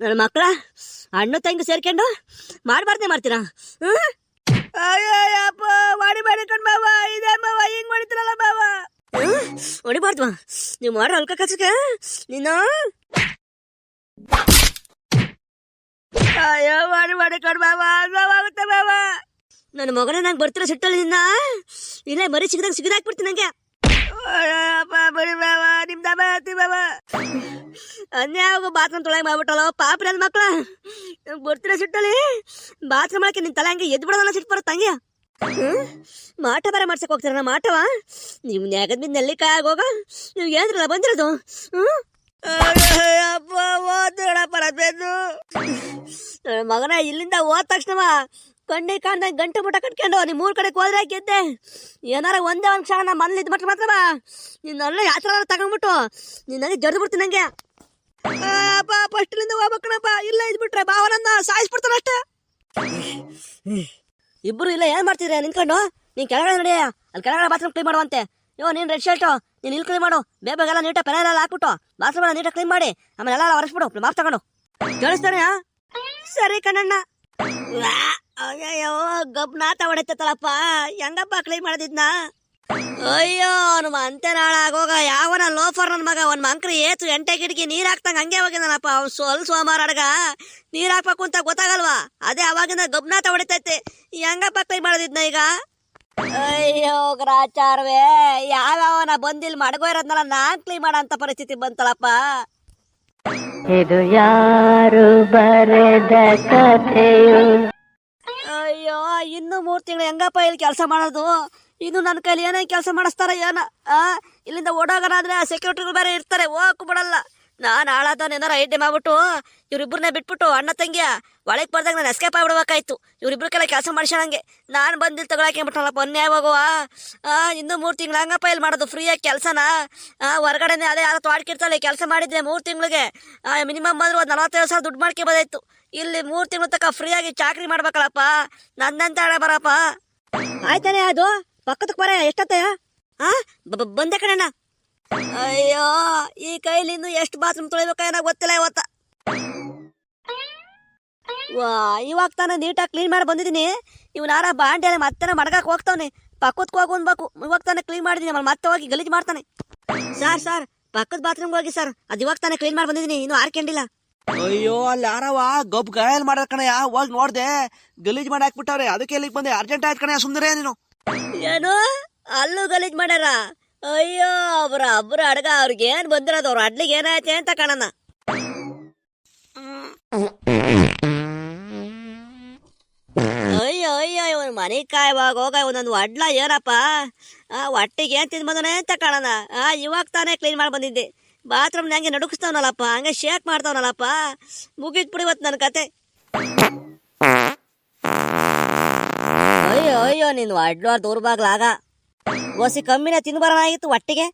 ನನ್ನ ಮಕ್ಕಳ ಹಣ್ಣು ತಂಗಿ ಸೇರ್ಕೊಂಡು ಮಾಡಬಾರ್ದೆ ಮಾಡ್ತೀರಾ? ಹ್ಮ್? ಅಯ್ಯಯ್ಯಪ್ಪ, ಮಾಡಿ ಮಾಡಿ ಕಣ್ ಬಾವ ಇದೇ ಬಾವ ಹಿಂಗ್ ಮಾಡಿದ್ರಲ್ಲ ಬಾವ ಹ್ಮ್? ಹೊಡಿಬಾರ್ದು ನೀವು ಮಾಡೋ ಅಲ್ಕ ಕಚಕ ನೀನು? ಅಯ್ಯೋ, ಮಾಡಿ ಮಾಡಿ ಕಣ್ ಬಾವ ನೋವಾಗುತ್ತೆ ಬಾವ ನನ್ನ ಮಗನ ನಂಗೆ ಬರ್ತಿರೋ ಸಿಟ್ಟಲ್ಲಿ ನಿನ್ನ, ಇಲ್ಲೇ ಮರಿ ಸಿಗದಾಗ ಸಿಗದಾಕ್ಬಿಡ್ತೀನಿ ನಂಗೆ. ಅನ್ಯಾವ ಬಾತ್ರೂಮ್ ತೊಳಗ ಮಾಡ್ಬಿಟ್ಟಲ್ಲ ಪಾಪ ನನ್ನ ಮಕ್ಳ. ಬರ್ತೀರ ಸಿಟ್ಟಲ್ಲಿ? ಬಾತ್ರೂಮ್ ಮಾಡಕ್ಕೆ ನಿನ್ ತಲೆ ಹಂಗೆ ಎದ್ದು ಬಿಡೋದಲ್ಲ ಸಿಟ್ಟು ಬರುತ್ತೆ ಹಂಗೆ ಮಾಟ ಬರ ಮಾಡ್ಸಕ್ ಹೋಗ್ತಾರ ಮಾಟವ? ನೀವು ನ್ಯಾಗದ ಮೇಲೆ ನೆಲ್ಲಿಕಾಯಿ ಆಗೋಗ, ನೀವು ಏನ್ರಲ್ಲ ಬಂದಿರೋದು? ಹ್ಮ್? ಮಗನ ಇಲ್ಲಿಂದ ಹೋದ ತಕ್ಷಣವ ಕಣ್ಣಿಗೆ ಕಾಣ್ದಾಗ ಗಂಟು ಮುಟ ಕಟ್ಕೊಂಡು ನೀ ಮೂರು ಕಡೆ ಹೋದ್ರೆ ಗೆದ್ದೆ ಏನಾರ ಒಂದೇ ಒಂದು ಕ್ಷಣ ನಮ್ಮ ಮನೇಲಿ ಇದು ಮಾತ್ರ ಮಾತ್ರವ ನಿನ್ನೆಲ್ಲ ಯಾತ್ರ ತಗೊಂಡ್ಬಿಟ್ಟು ನಿನ್ನಲ್ಲಿ ಜಡ್ದು ಬಿಡ್ತೀನಿ ನಂಗೆ. ಅಪ್ಪ ಫಸ್ಟ್ಲಿಂದ ಹೋಗ್ಬೇಕಣಪ್ಪ ಇಲ್ಲ ಇದ್ಬಿಟ್ರೆ ಭಾವನನ್ನ ಸಾಯಿಸ್ಬಿಡ್ತಾನೆ ಅಷ್ಟೇ. ಇಬ್ರು ಇಲ್ಲ ಏನ್ ಮಾಡ್ತಿದ್ರೆ ನಿಂತ್ಕೊಂಡು ನೀನ್ ಕೆಳಗಡೆ ನೋಡಿ. ಅಲ್ಲಿ ಕೆಳಗಡೆ ಬಾತ್ರೂಮ್ ಕ್ಲೀನ್ ಮಾಡುವಂತೆ. ಯೋ, ನೀನ್ ರೆಡ್ ಶರ್ಟು ನೀನ್ ಇಲ್ಲಿ ಕ್ಲೀನ್ ಮಾಡು. ಬೇಬೆಲ್ಲ ನೀಟಾಗಿ ಪೆನ ಎಲ್ಲ ಹಾಕ್ಬಿಟ್ಟು ಬಾತ್ರೂಮ್ ಎಲ್ಲ ನೀಟಾಗಿ ಕ್ಲೀನ್ ಮಾಡಿ, ಆಮೇಲೆ ಎಲ್ಲ ಒರೆಸ್ಬಿಡು. ಮಾಪ್ ತಗೊಂಡು. ಕೇಳಿಸ್ತಾನೆ ಸರಿ ಕಣ್ಣಣ್ಣ. ವಾ, ಅಯ್ಯಯ್ಯೋ ಗಬ್ನಾತ ಹೊಡೆತತ್ತಲ್ಲಪ್ಪ ಹೆಂಗಪ್ಪ ಕ್ಲೀನ್ ಮಾಡಿದ್ನ? ಅಯ್ಯೋ ಅವನು ಅಂತೆ ನಾಳಾಗೋಗ ಯಾವನ ಲೋಫರ್ ನನ್ನ ಮಗ. ಒಂದ್ ಮಂಕ್ರಿ ಏತು ಎಂಟೆ ಗಿಡಗಿ ನೀರ್ ಹಾಕ್ತಂಗ ಹಂಗೆ ಹೋಗಿದ್ದಾನಪ್ಪ ಅವ್ನು ಸೋಲ್ ಸೋಮಾರ ಅಡ್ಗ ನೀರ್ ಹಾಕ್ಬೇಕು ಅಂತ ಗೊತ್ತಾಗಲ್ವಾ? ಅದೇ ಅವಾಗಿಂದ ಗಬ್ನ ಹೊಡಿತೈತೆ. ಹೆಂಗಪ್ಪ ಕ್ಲೀನ್ ಮಾಡಿದ್ನ ಈಗ? ಅಯ್ಯೋ ಗ್ರಾಚಾರವೇ. ಯಾವ್ಯಾವನ ಬಂದಿಲ್ ಮಡಗೋ ಇರೋದ್ನಲ್ಲ ನಾನ್ ಕ್ಲೀನ್ ಮಾಡೋ ಅಂತ ಪರಿಸ್ಥಿತಿ ಬಂತಲ್ಲಪ್ಪ. ಇದು ಯಾರು ಬರೆದ ಕಥೆಯು? ಅಯ್ಯೋ ಇನ್ನು ಮೂರ್ ತಿಂಗಳು ಹೆಂಗಪ್ಪ ಇಲ್ಲಿ ಕೆಲಸ ಮಾಡೋದು? ಇನ್ನು ನನ್ನ ಕೈಲಿ ಏನೇನು ಕೆಲಸ ಮಾಡಿಸ್ತಾರ, ಏನ ಇಲ್ಲಿಂದ ಇಲ್ಲಿಂದ ಓಡೋಗನಾದ್ರೆ ಸೆಕ್ಯೂರಿಟಿಗಳು ಬೇರೆ ಇರ್ತಾರೆ, ಹೋಗಕ್ಕೂ ಬಿಡಲ್ಲ. ನಾನು ಹಾಳಾದ ಏನಾರ ಐಡ್ಯ ಮಾಡ್ಬಿಟ್ಟು ಇವ್ರಿಬ್ರನ್ನ ಬಿಟ್ಬಿಟ್ಟು ಅಣ್ಣ ತಂಗಿಯ ಒಳಗೆ ಬರ್ದಾಗ ನಾನು ಎಸ್ಕೇಪ್ ಆಗ್ಬಿಡ್ಬೇಕಾಯ್ತು. ಇವ್ರಿಬ್ರಿಗೆಲ್ಲ ಕೆಲಸ ಮಾಡಿಸೋಣಂಗೆ ನಾನು ಬಂದಿಲ್ಲಿ ತಗೊಳಕ್ಕೆ ಬಿಟ್ಟಲ್ಲಪ್ಪ ಅನ್ಯಾಯ ಹೋಗುವ ಆ? ಇನ್ನೂ ಮೂರು ತಿಂಗಳು ಹಂಗಪ್ಪ ಇಲ್ಲಿ ಮಾಡೋದು ಫ್ರೀಯಾಗಿ ಕೆಲಸನ? ಹೊರಗಡೆನೆ ಅದೇ ಯಾರು ತೋಡ್ಕಿರ್ತಾಳೆ ಕೆಲಸ ಮಾಡಿದ್ರೆ ಮೂರು ತಿಂಗಳಿಗೆ ಮಿನಿಮಮ್ ಅಂದ್ರೆ ಒಂದು ನಲವತ್ತೈದು ಸಾವಿರ ದುಡ್ಡು ಮಾಡ್ಕೊಬೋದಾಯ್ತು ಇಲ್ಲಿ ಮೂರು ತಿಂಗಳು ತನಕ ಫ್ರೀಯಾಗಿ ಚಾಕ್ರಿ ಮಾಡ್ಬೇಕಲ್ಲಪ್ಪ ನನ್ನಂತ ಹಣ ಬರಪ್ಪ. ಆಯ್ತಾನೆ ಅದು ಪಕ್ಕದಕ್ಕೆ ಬರ ಎಷ್ಟತ್ತಯ್ಯ ಬ- ಬಂದೆ ಕಣಣ್ಣ. ಅಯ್ಯೋ ಈ ಕೈಲಿ ಇನ್ನು ಎಷ್ಟು ಬಾತ್ರೂಮ್ ತೊಳಿಬೇಕ ಏನೋ ಗೊತ್ತಿಲ್ಲ ಇವತ್ತ. ವಾ ಇವಾಗ ತಾನೇ ನೀಟಾಗಿ ಕ್ಲೀನ್ ಮಾಡಿ ಬಂದಿದ್ದೀನಿ. ಇವನಾರ ಬಾಂಡೆ ಮತ್ತೆ ಮಡಗಕ್ಕೆ ಹೋಗ್ತಾವನೆ. ಪಕ್ಕದಕ್ಕೆ ಹೋಗಿ ಅನ್ಬೇಕು. ಇವಾಗ ತಾನೇ ಕ್ಲೀನ್ ಮಾಡಿದ್ದೀನಿ. ಆಮೇಲೆ ಮತ್ತೆ ಹೋಗಿ ಗಲೀಜು ಮಾಡ್ತಾನೆ. ಸರ್ ಸರ್ ಪಕ್ಕದ ಬಾತ್ರೂಮ್ಗೆ ಹೋಗಿ ಸರ್. ಅದು ಇವಾಗ ತಾನೇ ಕ್ಲೀನ್ ಮಾಡಿ ಬಂದಿದ್ದೀನಿ. ಇನ್ನೂ ಆರ್ಕೊಂಡಿಲ್ಲ. ಅಯ್ಯೋ ಅಲ್ಲಿ ಯಾರವ ಗಬ್ ಗಾಯಲ್ ಮಾಡಕ್ ಕಣಯ್ಯ. ಹೋಗಿ ನೋಡ್ದೆ. ಗಲೀಜ್ ಮಾಡಿ ಹಾಕ್ಬಿಟ್ಟವ್ರೆ. ಅದಕ್ಕೆ ಇಲ್ಲಿಗೆ ಬಂದೆ. ಅರ್ಜೆಂಟ್ ಆಯ್ತು ಕಣಯ್ಯ ಸುಂದರ ನೀನು. ಏನು? ಅಲ್ಲೂ ಗಲೀಜ್ ಮಾಡ್ಯಾರ? ಅಯ್ಯೋ, ಅವ್ರ ಅಬ್ರ ಅಡ್ಗ ಅವ್ರಿಗೆ ಏನ್ ಬಂದಿರೋದು? ಅವ್ರ ಅಡ್ಲಿಗೆ ಏನಾಯ್ತೆ ಅಂತ ಕಾಣನ ಅಯ್ಯೋ ಅಯ್ಯೋ, ಇವನ್ ಮನೆ ಕಾಯ್ವಾಗ ಹೋಗ ಒಂದೊಂದು ಅಡ್ಲ ಏನಪ್ಪ? ಆ, ಹೊಟ್ಟಿಗೆ ಏನ್ ತಿಂದ್ ಬಂದನೆ ಅಂತ ಕಾಣನ ಆ, ಇವಾಗ ತಾನೇ ಕ್ಲೀನ್ ಮಾಡಿ ಬಂದಿದ್ದೆ. ಬಾತ್ರೂಮ್ ಹಂಗೆ ನಡುಗಿಸ್ತಾವನಲ್ಲಪ್ಪ ಹಂಗೆ ಶೇಕ್ ಮಾಡ್ತಾವನಲ್ಲಪ್ಪ ಮುಗಿದ್ ಬಿಡಿ ಇವತ್ತು ನನ್ನ ಕತೆ. ಅಯ್ಯೋ ಅಯ್ಯೋ, ನೀನು ಅಡ್ಲು ದೂರ್ಬಾಗ್ಲಾಗ ಓಸಿ ಕಮ್ಮಿನ ತಿಂದು ಒಟ್ಟಿಗೆ.